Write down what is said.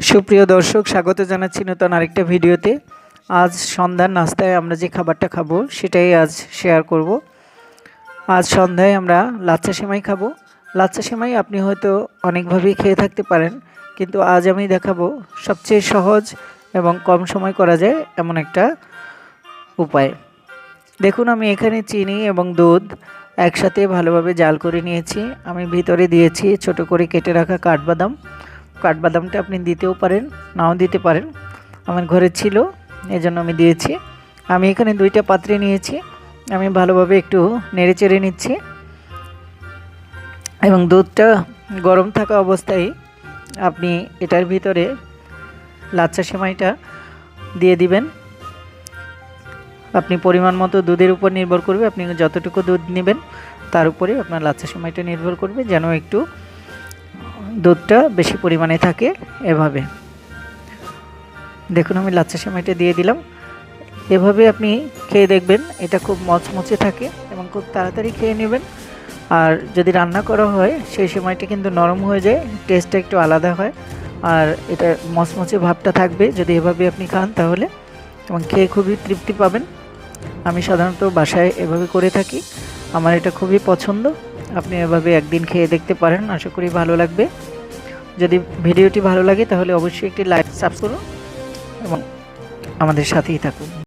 সুপ্রিয় দর্শক, স্বাগত জানাচ্ছি নতুন আরেকটা ভিডিওতে। আজ সন্ধ্যার নাস্তায় আমরা যে খাবারটা খাব, সেটাই আজ শেয়ার করব। আজ সন্ধ্যায় আমরা লাচ্চা সেমাই খাব। লাচ্চা সেমাই আপনি হয়তো অনেকভাবেই খেয়ে থাকতে পারেন, কিন্তু আজ আমি দেখাবো সবচেয়ে সহজ এবং কম সময় করা যায় এমন একটা উপায়। দেখুন, আমি এখানে চিনি এবং দুধ একসাথে ভালোভাবে জাল করে নিয়েছি। আমি ভিতরে দিয়েছি ছোট করে কেটে রাখা কাঠবাদাম। কাঠবাদামটা আপনি দিতেও পারেন, নাও দিতে পারেন। আমার ঘরে ছিল, এজন্য আমি দিয়েছি। আমি এখানে দুইটা পাত্রে নিয়েছি। আমি ভালোভাবে একটু নেড়ে চেড়ে নিচ্ছি। এবং দুধটা গরম থাকা অবস্থায় আপনি এটার ভিতরে লাচ্চা সেমাইটা দিয়ে দিবেন। আপনি পরিমাণ মতো দুধের উপর নির্ভর করবে। আপনি যতটুকু দুধ নেবেন, তার উপরে আপনার লাচ্চা সেমাইটা নির্ভর করবে। যেন একটু দুধটা বেশি পরিমাণে থাকে এভাবে। দেখুন, আমি লাচ্চা সেমাইটা দিয়ে দিলাম। এভাবে আপনি খেয়ে দেখবেন, এটা খুব মচমচে থাকে এবং খুব তাড়াতাড়ি খেয়ে নেবেন। আর যদি রান্না করা হয়, সেই সময়টা কিন্তু নরম হয়ে যায়, টেস্টটা একটু আলাদা হয়। আর এটা মচমচে ভাবটা থাকবে, যদি এভাবে আপনি খান তাহলে। এবং খেয়ে খুবই তৃপ্তি পাবেন। আমি সাধারণত বাসায় এভাবে করে থাকি। আমার এটা খুবই পছন্দ। আপনি এভাবে একদিন খেয়ে দেখতে পারেন, আশা করি ভালো লাগবে। যদি ভিডিওটি ভালো লাগে তাহলে অবশ্যই একটি লাইক, সাবস্ক্রাইব করুন এবং আমাদের সাথেই থাকুন।